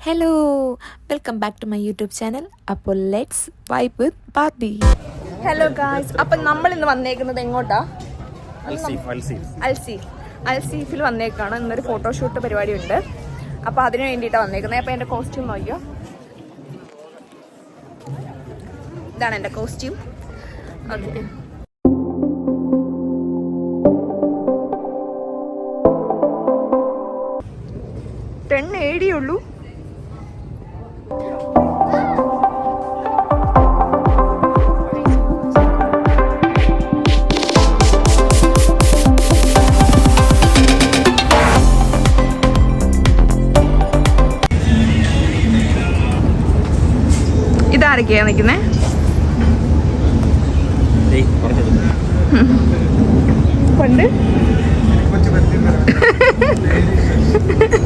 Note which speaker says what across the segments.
Speaker 1: Hello welcome back to my YouTube channel അപ്പോൾ let's vibe with Barbie
Speaker 2: hello guys അപ്പം നമ്മൾ ഇന്ന് വന്നേക്കുന്നത് എങ്ങോട്ടാ?
Speaker 3: Al Seef
Speaker 2: Al Seef Al Seef അൽസീഫിൽ വന്നേക്കാണ്. ഇന്നൊരു ഫോട്ടോഷൂട്ട് പരിപാടി ഉണ്ട് അപ്പോൾ അതിന് വേണ്ടിയിട്ടാണ് വന്നേക്കുന്നത്. അപ്പോൾ എന്റെ കോസ്റ്റ്യൂം നോക്കിയോ? ഇതാണ് എന്റെ കോസ്റ്റ്യൂം ഓക്കെ ടെൻ ഏടിയുള്ളൂ ഇതാരൊക്കെയാ നിൽക്കുന്നേ പണ്ട്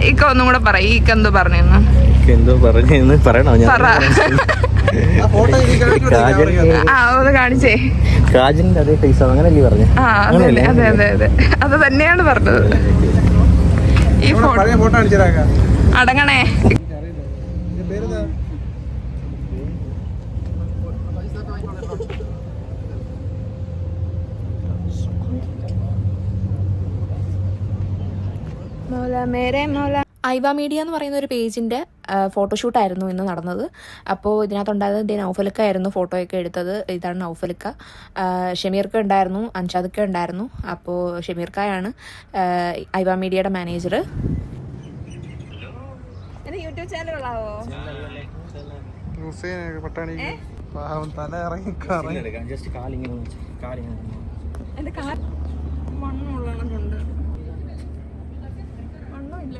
Speaker 2: ഇക്ക ഒന്നും കൂടെ പറയൂ. ഇക്ക എന്തോ പറഞ്ഞു
Speaker 3: എന്തോ പറഞ്ഞെന്ന് പറയണോ? ഞാൻ
Speaker 2: പറ. ആ ഒന്ന് കാണിച്ചേ.
Speaker 3: കാജലിന്റെ അതേ അങ്ങനല്ലേ പറഞ്ഞു?
Speaker 2: ആ അതെ അതെ അതെ അതെ തന്നെയാണ് പറഞ്ഞത്. ഈ ഫോട്ടോ അടങ്ങണേ. മോല മേരെ മോല
Speaker 1: ഐവ മീഡിയ എന്ന് പറയുന്ന ഒരു പേജിന്റെ ഫോട്ടോഷൂട്ടായിരുന്നു ഇന്ന് നടന്നത്. അപ്പോൾ ഇതിനകത്തുണ്ടായത് ഇതേ നൗഫലിക്ക ആയിരുന്നു ഫോട്ടോയൊക്കെ എടുത്തത്. ഇതാണ് നൗഫലിക്ക. ഷമീർക്ക ഉണ്ടായിരുന്നു അഞ്ചാദിക്ക ഉണ്ടായിരുന്നു. അപ്പോൾ ഷമീർക്കായാണ് ഐവ മീഡിയയുടെ മാനേജർ
Speaker 2: യൂട്യൂബ് ചാനൽ ഉള്ളാവോ
Speaker 4: ഹുസൈൻ പട്ടാണി. പാവം തല ഇറങ്ങി
Speaker 3: ജസ്റ്റ് കാലിങ്ങനെ കാലിങ്ങനെ.
Speaker 2: എന്റെ കാർ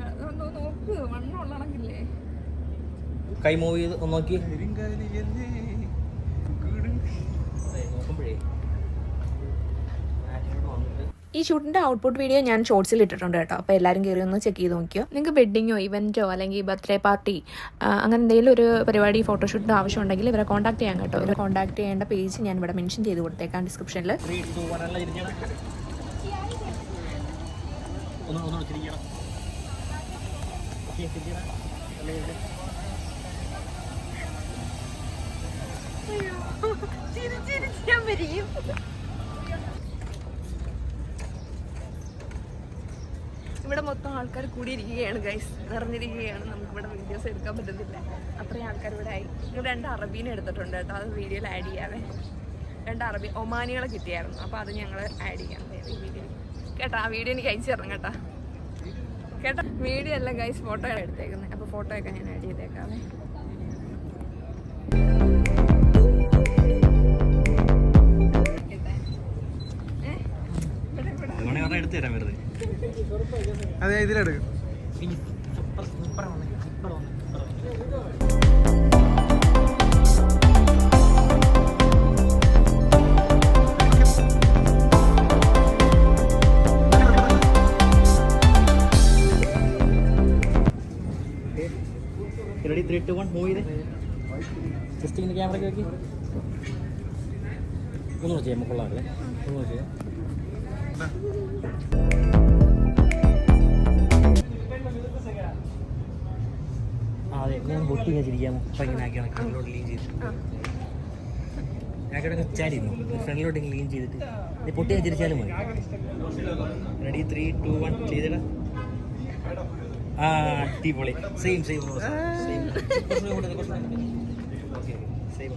Speaker 2: അതൊന്ന് നോക്ക്.
Speaker 3: കൈ മൂവ് ചെയ്ത് ഒന്ന് നോക്കി. നോക്കുമ്പോഴേ.
Speaker 1: ഈ ഷൂട്ടിന്റെ ഔട്ട്പുട്ട് വീഡിയോ ഞാൻ ഷോർട്സിൽ ഇട്ടിട്ടുണ്ട് കേട്ടോ. അപ്പോൾ എല്ലാരും കയറി ഒന്ന് ചെക്ക് ചെയ്ത് നോക്കിയോ. നിങ്ങൾക്ക് വെഡിങ്ങോ ഇവന്റോ അല്ലെങ്കിൽ ബർത്ത്ഡേ പാർട്ടി അങ്ങനെ എന്തെങ്കിലും ഒരു പരിപാടി ഫോട്ടോഷൂട്ടിന്റെ ആവശ്യം ഉണ്ടെങ്കിൽ ഇവരെ കോൺടാക്ട് ചെയ്യാൻ കേട്ടോ. ഇവരെ കോൺടാക്ട് ചെയ്യേണ്ട പേജ് ഞാൻ ഇവിടെ മെൻഷൻ ചെയ്ത് കൊടുത്തേക്കാം ഡിസ്ക്രിപ്ഷനിൽ
Speaker 3: ഒന്ന് ഒന്ന് തിരിക്കണം. അല്ലേ, ഇത്.
Speaker 2: ഇവിടെ മൊത്തം ആൾക്കാർ കൂടിയിരിക്കുകയാണ് ഗൈസ് നിറഞ്ഞിരിക്കുകയാണ്. നമുക്ക് ഇവിടെ വീഡിയോസ് എടുക്കാൻ പറ്റുന്നില്ല. അത്രയും ആൾക്കാർ ഇവിടെ ആയി. ഇവിടെ രണ്ട് അറബീനെ എടുത്തിട്ടുണ്ട് കേട്ടോ. അത് വീഡിയോയിൽ ആഡ് ചെയ്യാതെ രണ്ട് അറബി ഒമാനികളെ കിട്ടിയായിരുന്നു. അപ്പോൾ അത് ഞങ്ങൾ ആഡ് ചെയ്യാം. ഈ വീഡിയോ കേട്ടോ ആ വീഡിയോ എനിക്ക് അയച്ചു തരണം കേട്ടോ. കേട്ടോ? വീഡിയോ അല്ല ഗൈസ് ഫോട്ടോ എടുത്തേക്കുന്നത്. അപ്പോൾ ഫോട്ടോ ഒക്കെ ഞാൻ ആഡ് ചെയ്തേക്കാവേ.
Speaker 3: അത്
Speaker 4: ഇതിലെടുക്കും.
Speaker 3: സൂപ്പർ ഇപ്പുറം- ഇപ്പുറം ready three two one move ചെയ്തേ ജസ്റ്റ് ഇങ്ങനെ ക്യാമറയ്ക്ക് നോക്കി ഒന്നുകൂടെ ചെയ്യാം കൊള്ളാമല്ലേ ഒന്നുകൂടെ ചെയ്യാം. അതെ ഞാൻ പൊട്ടി ഞാൻ ചിരിക്കാമോ അപ്പം ഇങ്ങനെ ഫ്രണ്ടിലോട്ട് ക്ലീൻ ചെയ്തിട്ട്. ചിരിച്ചാലും മതി. റെഡി ത്രീ ടു വൺ ചെയ്തിട. ആ അടിപൊളി. Same same same same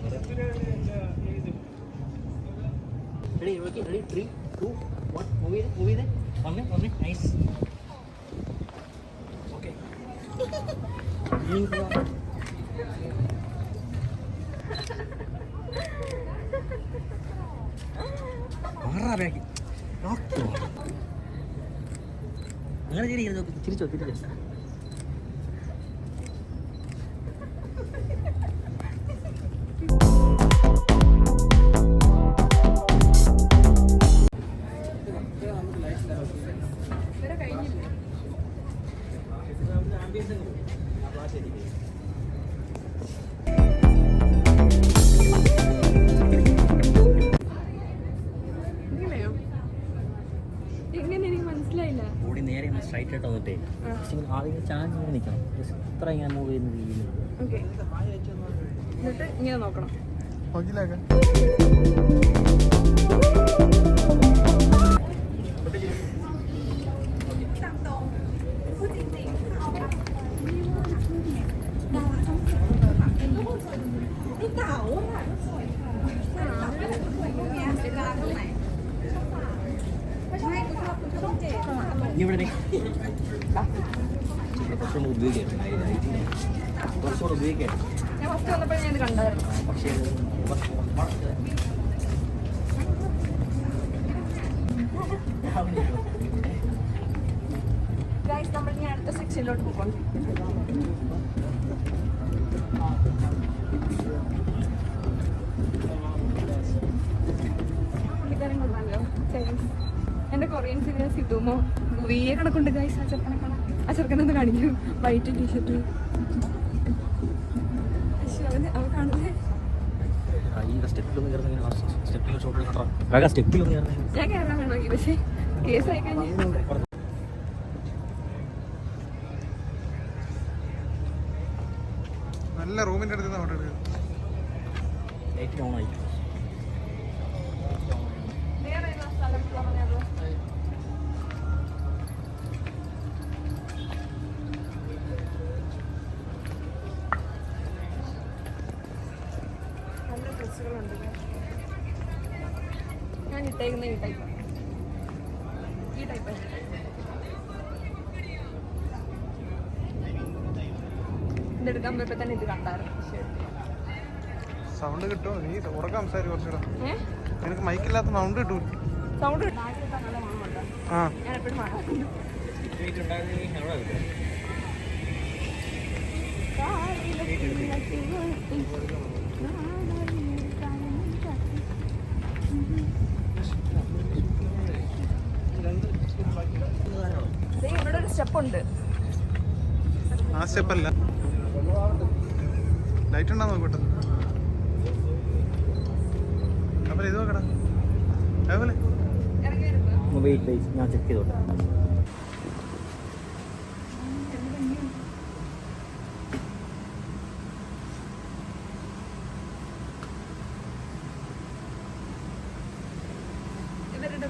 Speaker 3: ready okay ready three two one move ചെയ്ത് മൂവ് ചെയ്ത് വന്ന് വന്ന് നൈസ് ഓക്കെ 길이죠
Speaker 2: 길이죠. എന്നിട്ട് ഇങ്ങനെ നോക്കണം.
Speaker 4: നോക്കിയില്ലേക്ക
Speaker 3: ഇനി ഇവിടെ നിക്ക്. കുറച്ചുകൂടെ ഉപയോഗിക്കാം. കുറച്ചുകൂടെ ഉപയോഗിക്കാം. പക്ഷേ
Speaker 2: നമ്മൾ ഇനി അടുത്ത സെക്ഷനിലോട്ട് എന്റെ കൊറിയൻ സിനിമ സിദ്ധുമോ വീയെ കണക്കുണ്ട് ഗൈസ് ആ കാണാൻ ആ ചെറുക്കനൊന്ന് കാണിക്കും. വൈറ്റ് ടീഷർട്ട് ഞാൻ കയറാൻ വേണമെങ്കിൽ പക്ഷേ കേസായി കഴിഞ്ഞാൽ
Speaker 4: നല്ല റൂമിന്റെ അടുത്ത്
Speaker 3: ലൈറ്റ് ഓൺ ആയി
Speaker 2: ഇതെടുക്കാൻ പോയപ്പോ തന്നെ ഇത് കണ്ടായിരുന്നു.
Speaker 4: സൗണ്ട് കിട്ടോ? നീ ഉറക്കം സംസാരിക്കും കുറച്ചുകൂടെ. നിനക്ക് മൈക്കില്ലാത്ത സൗണ്ട് കിട്ടൂ.
Speaker 2: സൗണ്ട്
Speaker 4: ആ.
Speaker 2: ഞാൻ എപ്പോഴും ഇവിടെ ഒരു സ്റ്റെപ്പ് ഉണ്ട്.
Speaker 4: ആ സ്റ്റെപ്പ് അല്ല. ലൈറ്റ് ഉണ്ടോ നോക്കട്ടെ. അപ്പോൾ ഇത് നോക്കടാ. അതേപോലെ.
Speaker 3: വെയിറ്റ് വെയിറ്റ് ഞാൻ ചെക്ക് ചെയ്തോട്ടെ.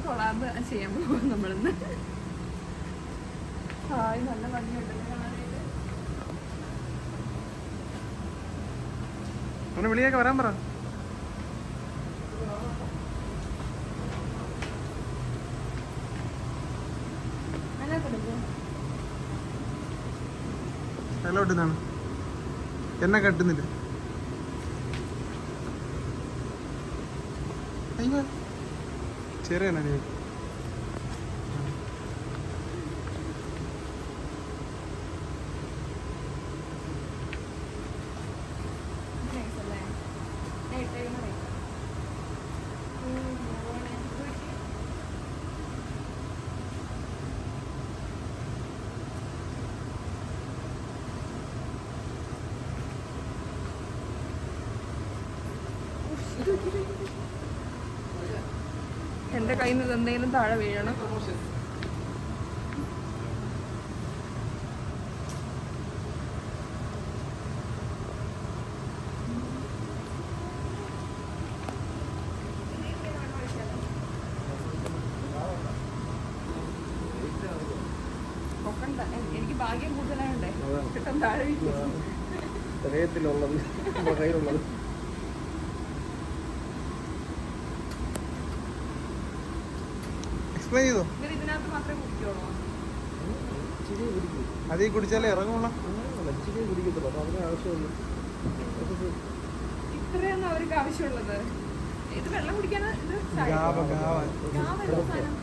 Speaker 2: കൊളാബ് ചെയ്യാൻ പോകും നമ്മളിന്ന് ഹായ് നല്ല ഭംഗിയുണ്ടല്ലോ?
Speaker 4: അവനെ വിളിയൊക്കെ വരാൻ പറ. ഹലോ ഇട്ടുന്നാണ് എന്നെ കട്ടുന്നില്ല. അയ്യോ. ചെറിയ
Speaker 2: എന്റെ കയ്യിൽ നിന്ന് എന്തെങ്കിലും താഴെ വീഴണം. എനിക്ക് ഭാഗ്യം കൂടുതലായുണ്ടേ. താഴെ
Speaker 4: ഹൃദയത്തിലുള്ളത് കയ്യിലുള്ളത്. എക്സ്പ്ലെയിൻ ചെയ്തോ? അതീ കുടിച്ചാലേ ഇറങ്ങുള്ള.
Speaker 2: ഇത്രയൊന്നും അവർക്ക് ആവശ്യമുള്ളത്. ഇത് വെള്ളം കുടിക്കാനാ ഇത് ചായ?
Speaker 4: ഗാവ ഗാവ.
Speaker 2: ഗാവ ഏതാ സാധനം?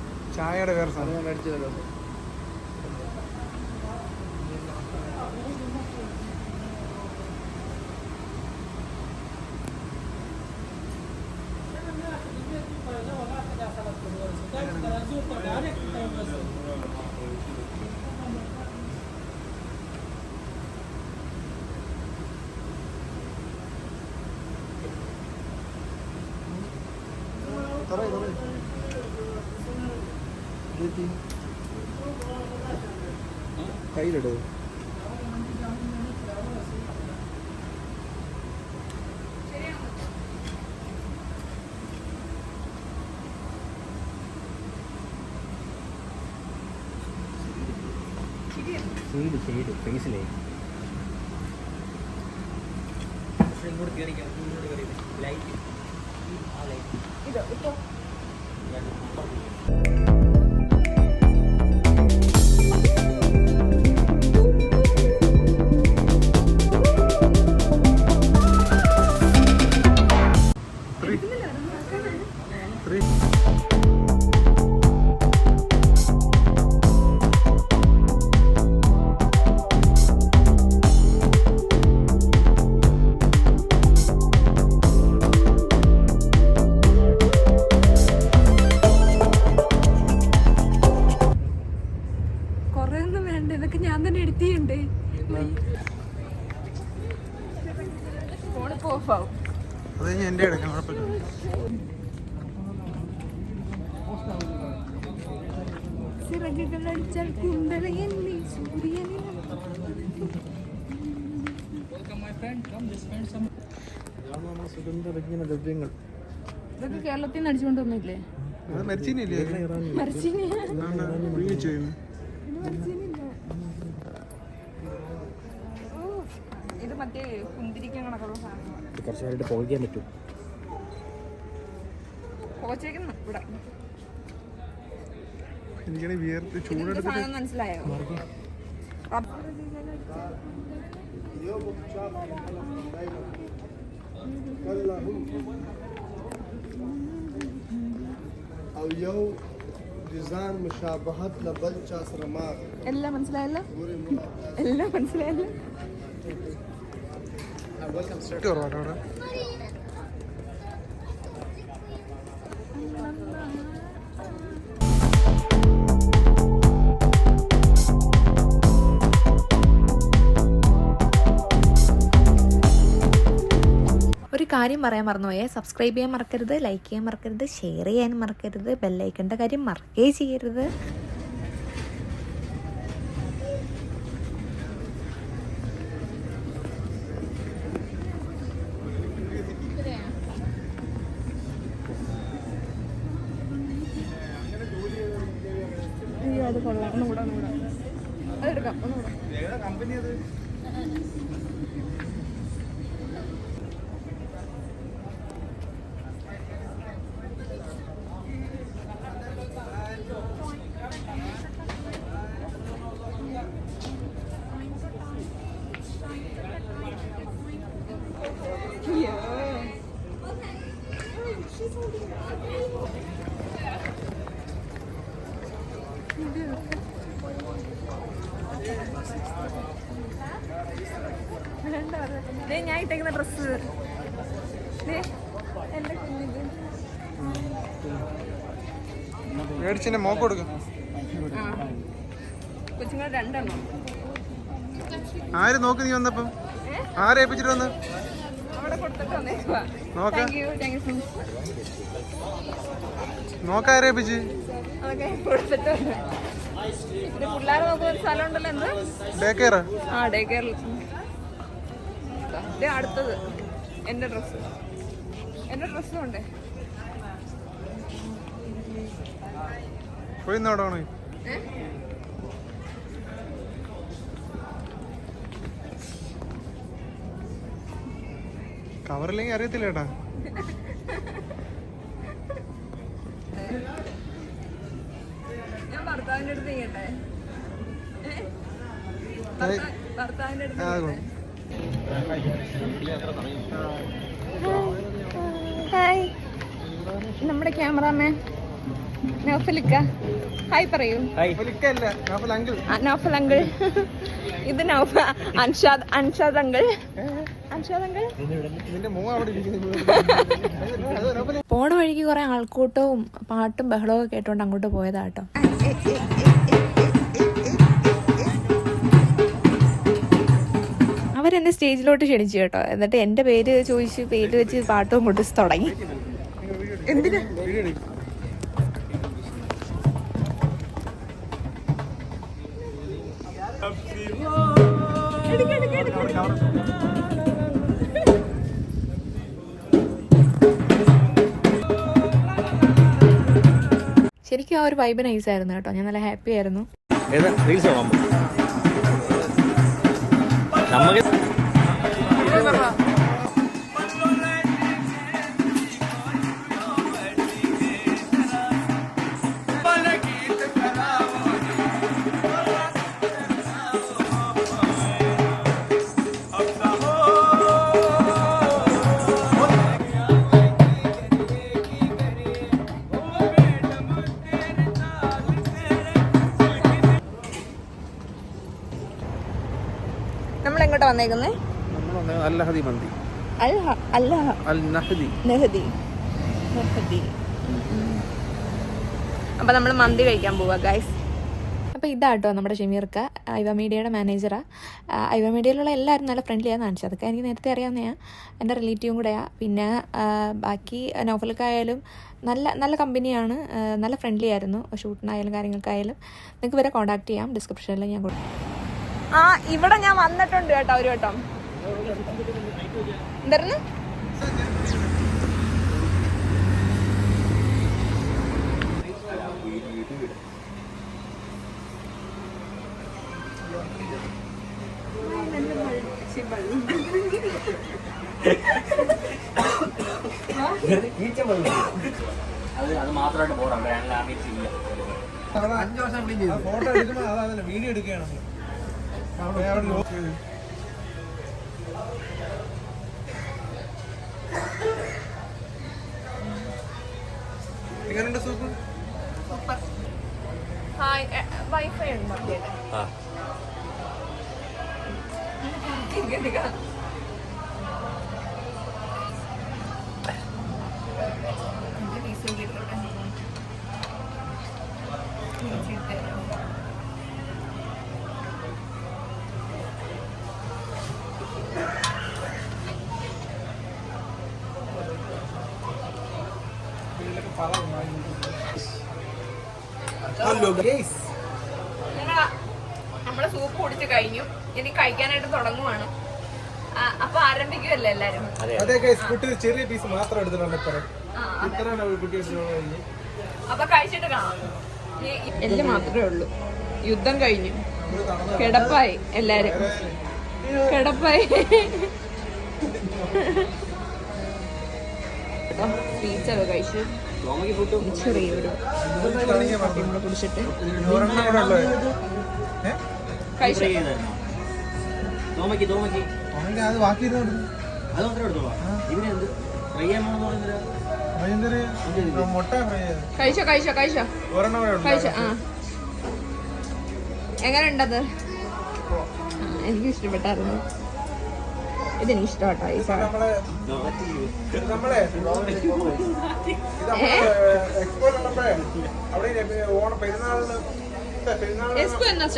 Speaker 4: ചായയുടെ വേറെ സാധനം കയ്യിലിടൂ
Speaker 3: ഷെയ്ഡ് ഫേസിലേക്ക് ഫേസിലേ ഇങ്ങോട്ട് കയറിക്കാം ഇങ്ങോട്ട് കയറി. ലൈറ്റ് ആ ലൈറ്റ്
Speaker 2: ഇത് ഇപ്പൊ?
Speaker 4: ത്രീ കഴിഞ്ഞ് എന്റെ എടുക്കാം കുഴപ്പമില്ല. ദ്രവ്യങ്ങൾ.
Speaker 2: ഇതൊക്കെ കേരളത്തിൽ നിന്ന് അടിച്ചുകൊണ്ടൊന്നുമില്ലേ
Speaker 4: മരിച്ചിനില്ലേ
Speaker 2: മരച്ചീനിയാ. സാധനമാണ്
Speaker 3: കുറച്ച് നേരമായിട്ട് പോകാൻ പറ്റും
Speaker 2: പോച്ചേക്കുന്നു ഇവിടെ
Speaker 4: എനിക്കാണെങ്കിൽ വിയർത്ത്
Speaker 2: ഇതിന്റെ
Speaker 4: ചൂടെടുത്തിട്ട്
Speaker 2: സാധനം മനസ്സിലായോ റബ്ബർ
Speaker 5: او يو جزان مشابهت لبلشا سرماغ
Speaker 2: എല്ലാം മനസ്സിലായല്ലോ എല്ലാം മനസ്സിലായല്ലോ
Speaker 4: കുറവാട്ടോ അവിടെ
Speaker 1: ഒരു കാര്യം പറയാൻ മറന്നുപോയേ. സബ്സ്ക്രൈബ് ചെയ്യാൻ മറക്കരുത് ലൈക്ക് ചെയ്യാൻ മറക്കരുത് ഷെയർ ചെയ്യാൻ മറക്കരുത് ബെല്ലൈക്കണ്ട കാര്യം മറക്കേ ചെയ്യരുത്.
Speaker 2: ഞാൻ ഇട്ടേക്കുന്ന ഡ്രസ്സ് എന്റെ കുഞ്ഞിത്
Speaker 4: മേടിച്ചെന്നെ മോക്ക് കൊടുക്കും.
Speaker 2: ആ. കൊച്ചുങ്ങൾ രണ്ടെണ്ണം.
Speaker 4: ആര് നോക്ക് നീ വന്നപ്പം? ആരെ ഏൽപ്പിച്ചിട്ട് വന്ന്? നോക്കാരെ ഏൽപ്പിച്ച്.
Speaker 2: നോക്കുന്ന സ്ഥലം ഉണ്ടല്ലോ എന്ത്?
Speaker 4: ഡേ കെയർ
Speaker 2: ആ ഡേ കെയറിൽ. അടുത്തത്. എന്റെ ഡ്രസ്സ്. എന്റെ ഡ്രസ്സും ഉണ്ടേ
Speaker 4: പോയി നോടാണ് അറിയത്തില്ല ഏട്ടാ.
Speaker 2: ഞാൻ ഭർത്താവിന്റെ അടുത്ത് ചെയ്യട്ടെ ഭർത്താവിന്റെ അടുത്ത് ഹായ് നമ്മുടെ ക്യാമറാമാൻ. നൗഫലിക്ക ഹായ് പറയൂ. നൗഫൽ അങ്കിൾ. ഇത് നൗഫ അൻഷാദ് അൻഷാദ് അങ്കിൾ. അൻഷാദ് അങ്കിൾ.
Speaker 1: പോണ വഴിക്ക് കുറെ ആൾക്കൂട്ടവും പാട്ടും ബഹളവും ഒക്കെ കേട്ടോണ്ട് അങ്ങോട്ട് പോയതാട്ടോ അവരെന്നെ സ്റ്റേജിലോട്ട് ക്ഷണിച്ചു കേട്ടോ. എന്നിട്ട് എന്റെ പേര് ചോദിച്ച് പേര് വെച്ച് പാട്ട് മുട്ടിച്ച് തുടങ്ങി. എന്തിനാ? ശരിക്കും ആ ഒരു വൈബ് നൈസ് ആയിരുന്നു കേട്ടോ. ഞാൻ നല്ല ഹാപ്പി ആയിരുന്നു.
Speaker 3: നമുക്ക്
Speaker 2: നമ്മൾ എങ്ങോട്ടാ വന്നേക്കുന്നേ
Speaker 4: അൽ നഹദി മന്തി.
Speaker 2: അൽ അല്ല
Speaker 4: നഹദി
Speaker 2: നെഹദി. നെഹദി. അപ്പൊ നമ്മൾ മന്തി കഴിക്കാൻ പോവാ ഗൈസ്
Speaker 1: അപ്പോൾ ഇതാട്ടോ നമ്മുടെ ഷെമീർക്ക ഐവ മീഡിയയുടെ മാനേജറാ. ഐവ മീഡിയയിലുള്ള എല്ലാവരും നല്ല ഫ്രണ്ട്ലിയാന്ന് കാണിച്ചത്. അതൊക്കെ എനിക്ക് നേരത്തെ അറിയാവുന്നതാണ് എന്റെ റിലേറ്റീവും കൂടെയാണ് പിന്നെ ബാക്കി നൗഫൽക്കായാലും നല്ല നല്ല കമ്പനിയാണ് നല്ല ഫ്രണ്ട്ലി ആയിരുന്നു. ഷൂട്ടിനായാലും കാര്യങ്ങൾക്കായാലും. നിങ്ങൾക്ക് വരെ കോൺടാക്ട് ചെയ്യാം. ഡിസ്ക്രിപ്ഷനിൽ ഞാൻ കൊടുക്കും
Speaker 2: ആ ഇവിടെ ഞാൻ വന്നിട്ടുണ്ട് കേട്ടോ ഒരു വട്ടം. എന്തായിരുന്നു?
Speaker 4: അഞ്ചു വർഷം ഫോട്ടോ എടുക്കണം അതാ വീഡിയോ എടുക്കുകയാണ്. എങ്ങനെയുണ്ട് സൂപ്പ്
Speaker 2: ഹായ് വൈഫൈ ഉണ്ടോ?
Speaker 3: ആ.
Speaker 2: നമ്മൾ സൂപ്പ് കുടിച്ച് കഴിഞ്ഞു. ഇനി കഴിക്കാനായിട്ട് തുടങ്ങുവാണ്. അപ്പൊ ആരംഭിക്കുമല്ലോ എല്ലാരും?
Speaker 3: അതെ.
Speaker 4: കുട്ടി ചെറിയ പീസ് മാത്രം എടുത്തിട്ടുണ്ട്
Speaker 2: അപ്പൊ കഴിച്ചിട്ട് കാണാം. എല്ലാം മാത്രമേ ഉള്ളൂ. യുദ്ധം കഴിഞ്ഞു. കിടപ്പായി എല്ലാരും. കിടപ്പായി. പീച്ചൊക്കെ കഴിച്ചു.
Speaker 4: ഉണ്ട്
Speaker 2: കഴിച്ചോ ആ എങ്ങനെ എനിക്ക് ഇഷ്ടപ്പെട്ടായിരുന്നു ഇതെനിക്ക് ഈ സാധനം എസ്കു എന്നാ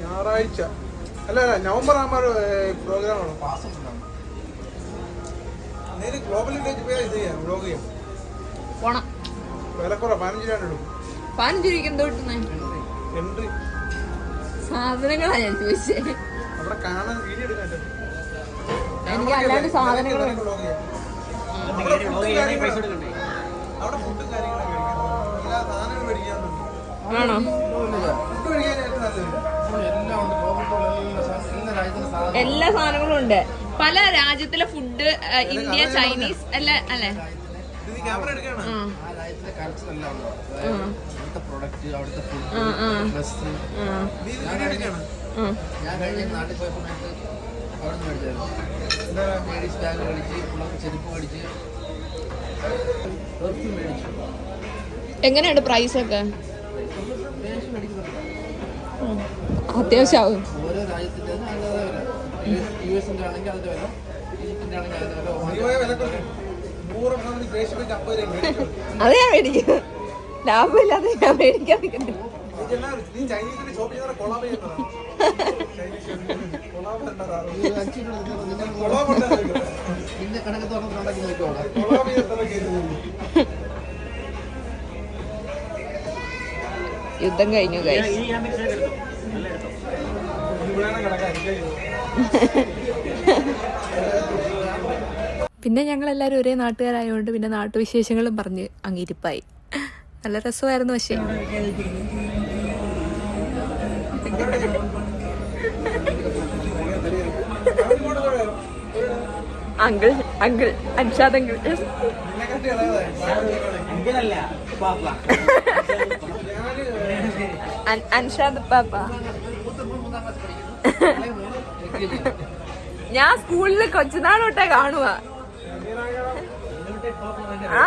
Speaker 4: ഞായറാഴ്ച. അല്ല അല്ല നവംബർ ആകുമ്പോൾ പ്രോഗ്രാമാണ് ഗ്ലോബൽ ബ്ലോഗ് ചെയ്യാം
Speaker 2: വില
Speaker 4: വിലക്കുറ പതിനഞ്ച് രൂപ
Speaker 2: പതിനഞ്ച് രൂപയ്ക്ക് എന്തോ? കിട്ടുന്നേ
Speaker 4: എൻട്രി
Speaker 2: സാധനങ്ങളാ ഞാൻ ചോദിച്ചേ. എനിക്ക് അല്ലാണ്ട് സാധനങ്ങൾ ആണോ?
Speaker 4: ഫുഡ്
Speaker 2: എല്ലാ സാധനങ്ങളും ഉണ്ട്. പല രാജ്യത്തിലെ ഫുഡ് ഇന്ത്യ ചൈനീസ് അല്ല? അല്ലേ
Speaker 4: ക്യാമറ എടുക്കണം
Speaker 5: അവിടുത്തെ പ്രൊഡക്റ്റ് അവിടുത്തെ ഫുഡ്. ഡ്രസ്. ഞാൻ കഴിഞ്ഞ നാട്ടിൽ പോയ സമയത്ത് അവിടെ നിന്ന് മേടിച്ചായിരുന്നു. ലേഡീസ് ബാഗ് മേടിച്ച് ചെരുപ്പ് മേടിച്ച് പെർഫ്യൂം മേടിച്ചു.
Speaker 2: എങ്ങനെയുണ്ട് പ്രൈസ് ഒക്കെ?
Speaker 5: അത്യാവശ്യം
Speaker 2: അത്യാവശ്യമാവും
Speaker 5: ഓരോ രാജ്യത്തിന്റെ യു എസിന്റെ ആണെങ്കിൽ അതിന്റെ വില ഈജിപ്തിന്റെ ആണെങ്കിൽ അതിന്റെ വില.
Speaker 2: അതെ മേടിക്കും. ലാഭമില്ലാതെ ഞാൻ മേടിക്കാൻ യുദ്ധം കഴിഞ്ഞു
Speaker 1: പിന്നെ ഞങ്ങൾ എല്ലാവരും ഒരേ നാട്ടുകാരായതുകൊണ്ട് പിന്നെ നാട്ടുവിശേഷങ്ങളും പറഞ്ഞ് അങ്ങിരിപ്പായി നല്ല രസമായിരുന്നു പക്ഷേ.
Speaker 2: Uncle uncle
Speaker 4: Anshad uncle.
Speaker 3: Anshad പാപ്പ.
Speaker 2: ഞാൻ സ്കൂളിൽ കൊച്ചുനാൾ തൊട്ടേ കാണുക ആ.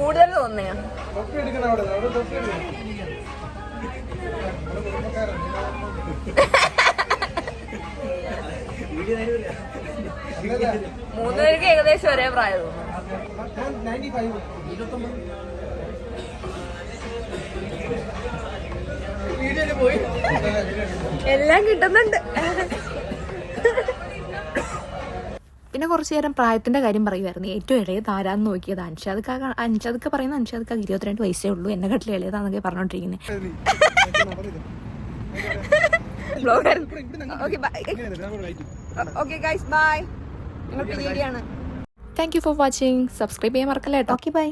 Speaker 2: കൂടുതൽ തോന്നിയാ? മൂന്ന് പേർക്ക് ഏകദേശം ഒരേ പ്രായം എല്ലാം കിട്ടുന്നുണ്ട്.
Speaker 1: പിന്നെ കുറച്ച് നേരം പ്രായത്തിന്റെ കാര്യം പറയുമായിരുന്നു. ഏറ്റവും ഇളയത് ആരാന്ന് നോക്കിയത് അൻഷാദ് അൻഷാദ് പറയുന്ന അൻഷാദ് ഇരുപത്തിരണ്ട് വയസ്സേ ഉള്ളൂ. എന്നെ കട്ടിൽ ഇളയതാന്നൊക്കെ പറഞ്ഞോണ്ടിരിക്കുന്നത്
Speaker 2: blogger okay bye guys
Speaker 1: thank you for watching subscribe ചെയ്യാൻ മറക്കല്ലേ കേട്ടോ. Okay bye